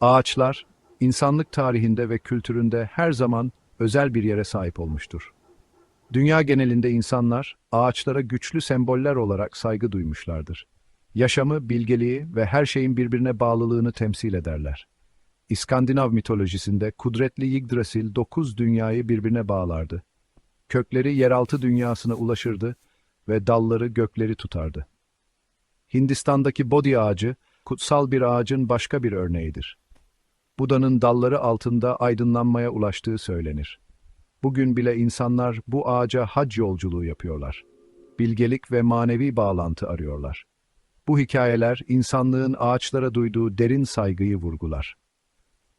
Ağaçlar, insanlık tarihinde ve kültüründe her zaman özel bir yere sahip olmuştur. Dünya genelinde insanlar ağaçlara güçlü semboller olarak saygı duymuşlardır. Yaşamı, bilgeliği ve her şeyin birbirine bağlılığını temsil ederler. İskandinav mitolojisinde kudretli Yggdrasil dokuz dünyayı birbirine bağlardı. Kökleri yeraltı dünyasına ulaşırdı ve dalları gökleri tutardı. Hindistan'daki Bodhi ağacı, kutsal bir ağacın başka bir örneğidir. Buda'nın dalları altında aydınlanmaya ulaştığı söylenir. Bugün bile insanlar bu ağaca hac yolculuğu yapıyorlar. Bilgelik ve manevi bağlantı arıyorlar. Bu hikayeler insanlığın ağaçlara duyduğu derin saygıyı vurgular.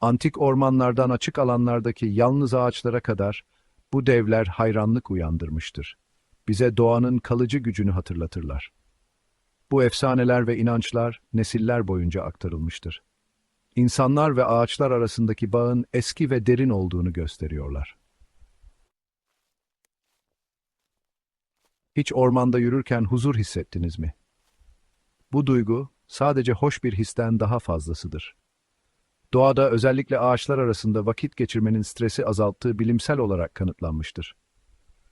Antik ormanlardan açık alanlardaki yalnız ağaçlara kadar bu devler hayranlık uyandırmıştır. Bize doğanın kalıcı gücünü hatırlatırlar. Bu efsaneler ve inançlar nesiller boyunca aktarılmıştır. İnsanlar ve ağaçlar arasındaki bağın eski ve derin olduğunu gösteriyorlar. Hiç ormanda yürürken huzur hissettiniz mi? Bu duygu sadece hoş bir histen daha fazlasıdır. Doğada özellikle ağaçlar arasında vakit geçirmenin stresi azalttığı bilimsel olarak kanıtlanmıştır.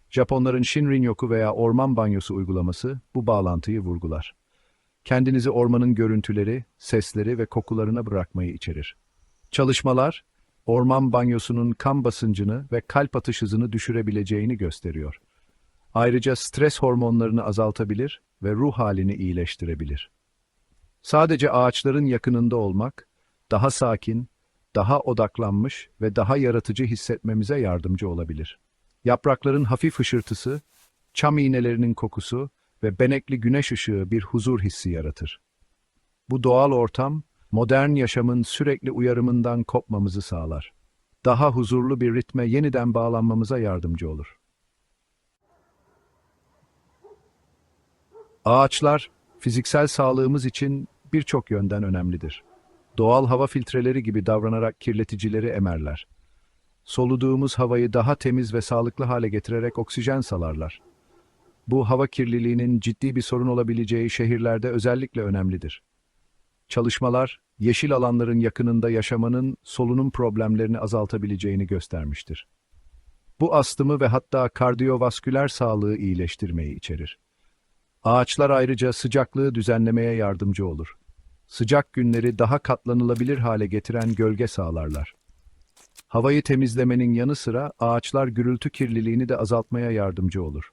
Japonların Shinrin-yoku veya orman banyosu uygulaması bu bağlantıyı vurgular. Kendinizi ormanın görüntüleri, sesleri ve kokularına bırakmayı içerir. Çalışmalar, orman banyosunun kan basıncını ve kalp atış hızını düşürebileceğini gösteriyor. Ayrıca stres hormonlarını azaltabilir ve ruh halini iyileştirebilir. Sadece ağaçların yakınında olmak, daha sakin, daha odaklanmış ve daha yaratıcı hissetmemize yardımcı olabilir. Yaprakların hafif hışırtısı, çam iğnelerinin kokusu ve benekli güneş ışığı bir huzur hissi yaratır. Bu doğal ortam, modern yaşamın sürekli uyarımından kopmamızı sağlar. Daha huzurlu bir ritme yeniden bağlanmamıza yardımcı olur. Ağaçlar, fiziksel sağlığımız için birçok yönden önemlidir. Doğal hava filtreleri gibi davranarak kirleticileri emerler. Soluduğumuz havayı daha temiz ve sağlıklı hale getirerek oksijen salarlar. Bu hava kirliliğinin ciddi bir sorun olabileceği şehirlerde özellikle önemlidir. Çalışmalar, yeşil alanların yakınında yaşamanın solunum problemlerini azaltabileceğini göstermiştir. Bu astımı ve hatta kardiyovasküler sağlığı iyileştirmeyi içerir. Ağaçlar ayrıca sıcaklığı düzenlemeye yardımcı olur. Sıcak günleri daha katlanılabilir hale getiren gölge sağlarlar. Havayı temizlemenin yanı sıra ağaçlar gürültü kirliliğini de azaltmaya yardımcı olur.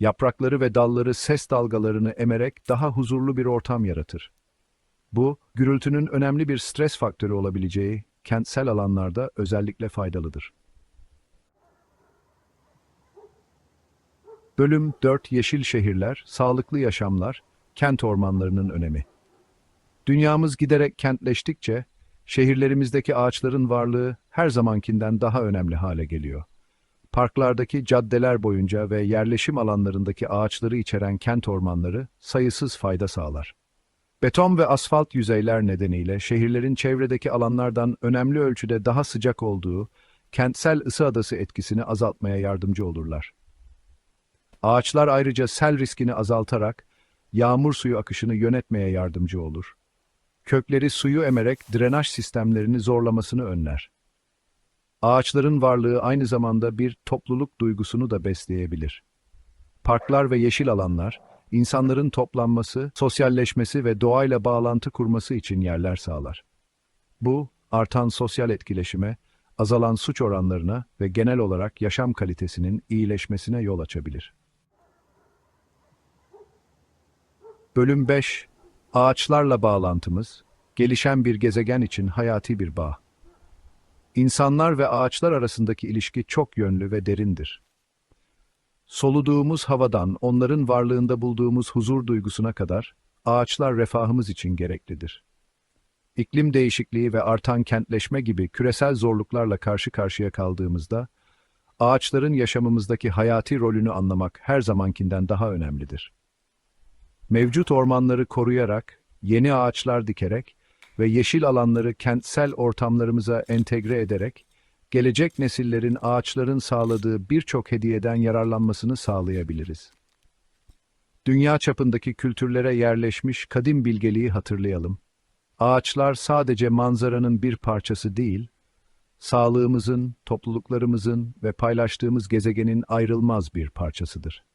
Yaprakları ve dalları ses dalgalarını emerek daha huzurlu bir ortam yaratır. Bu, gürültünün önemli bir stres faktörü olabileceği kentsel alanlarda özellikle faydalıdır. Bölüm 4 Yeşil Şehirler, Sağlıklı Yaşamlar, Kent Ormanlarının Önemi Dünyamız giderek kentleştikçe, şehirlerimizdeki ağaçların varlığı her zamankinden daha önemli hale geliyor. Parklardaki caddeler boyunca ve yerleşim alanlarındaki ağaçları içeren kent ormanları sayısız fayda sağlar. Beton ve asfalt yüzeyler nedeniyle şehirlerin çevredeki alanlardan önemli ölçüde daha sıcak olduğu kentsel ısı adası etkisini azaltmaya yardımcı olurlar. Ağaçlar ayrıca sel riskini azaltarak yağmur suyu akışını yönetmeye yardımcı olur. Kökleri suyu emerek drenaj sistemlerini zorlamasını önler. Ağaçların varlığı aynı zamanda bir topluluk duygusunu da besleyebilir. Parklar ve yeşil alanlar, insanların toplanması, sosyalleşmesi ve doğayla bağlantı kurması için yerler sağlar. Bu, artan sosyal etkileşime, azalan suç oranlarına ve genel olarak yaşam kalitesinin iyileşmesine yol açabilir. Bölüm 5 Ağaçlarla bağlantımız, gelişen bir gezegen için hayati bir bağ. İnsanlar ve ağaçlar arasındaki ilişki çok yönlü ve derindir. Soluduğumuz havadan onların varlığında bulduğumuz huzur duygusuna kadar ağaçlar refahımız için gereklidir. İklim değişikliği ve artan kentleşme gibi küresel zorluklarla karşı karşıya kaldığımızda ağaçların yaşamımızdaki hayati rolünü anlamak her zamankinden daha önemlidir. Mevcut ormanları koruyarak, yeni ağaçlar dikerek ve yeşil alanları kentsel ortamlarımıza entegre ederek, gelecek nesillerin ağaçların sağladığı birçok hediyeden yararlanmasını sağlayabiliriz. Dünya çapındaki kültürlere yerleşmiş kadim bilgeliği hatırlayalım. Ağaçlar sadece manzaranın bir parçası değil, sağlığımızın, topluluklarımızın ve paylaştığımız gezegenin ayrılmaz bir parçasıdır.